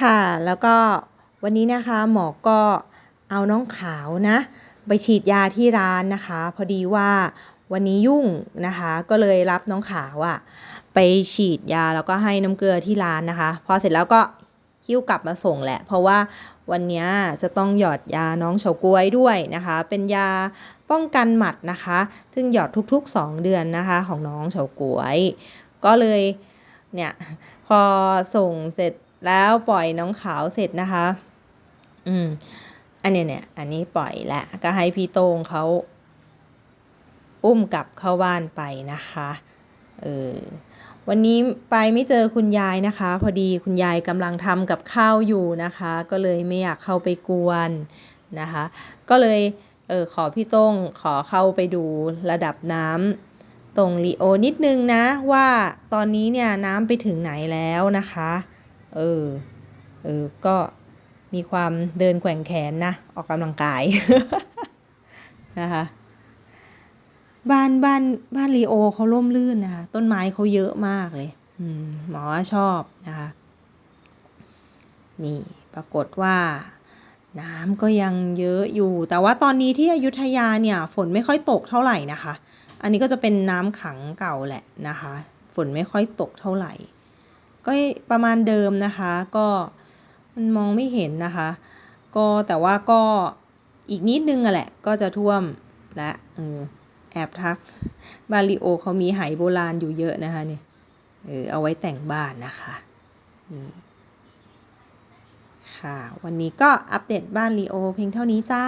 ค่ะ แล้วก็วันนี้นะคะหมอก็เอาน้องขาวนะ ไปฉีดยาที่ร้านนะคะ พอดีว่าวันนี้ยุ่งนะคะ ก็เลยรับน้องขาวอะไปฉีดยาแล้วก็ให้น้ำเกลือที่ร้านนะคะ พอเสร็จแล้วก็หิ้วกลับมาส่งแหละ เพราะว่าวันนี้จะต้องหยอดยาน้องเฉาก๊วยด้วยนะคะ เป็นยาป้องกันหมัดนะคะ ซึ่งหยอดทุกๆ 2 เดือนนะคะของน้องเฉาก๊วย ก็เลยเนี่ยพอส่งเสร็จ แล้วปล่อยน้องขาวเสร็จนะคะ อืม อันเนี้ยเนี่ย อันนี้ปล่อยแล้วก็ให้พี่โต้งเขาอุ้มกลับเข้าบ้านไปนะคะ เออ วันนี้ไปไม่เจอคุณยายนะคะ พอดีคุณยายกำลังทำกับข้าวอยู่นะคะ ก็เลยไม่อยากเข้าไปกวนนะคะ ก็เลยเออขอพี่โต้งขอเข้าไปดูระดับน้ำตรงลีโอนิดนึงนะว่าตอนนี้เนี่ยน้ำไปถึงไหนแล้วนะคะ เออ เออ ก็มีความเดินแกว่งแขนนะ ออกกำลังกายนะคะบ้านบ้านบ้านลีโอเขาร่มรื่นนะคะ ต้นไม้เขาเยอะมากเลย อืมหมอว่าชอบนะคะ นี่ปรากฏว่า น้ำก็ยังเยอะอยู่ แต่ว่าตอนนี้ที่อยุธยาเนี่ย ฝนไม่ค่อยตกเท่าไหร่นะคะ อันนี้ก็จะเป็นน้ำขังเก่าแหละนะคะ ฝนไม่ค่อยตกเท่าไหร่ ก็ประมาณเดิมนะคะ ก็มันมองไม่เห็นนะคะ ก็แต่ว่าก็อีกนิดนึงอะแหละก็จะท่วมและเออแอบทักบาลิโอเขามีไหโบราณอยู่เยอะนะคะเนี่ยเออเอาไว้แต่งบ้านนะคะนี่ค่ะ วันนี้ก็อัปเดตบ้านลีโอเพียงเท่านี้จ้า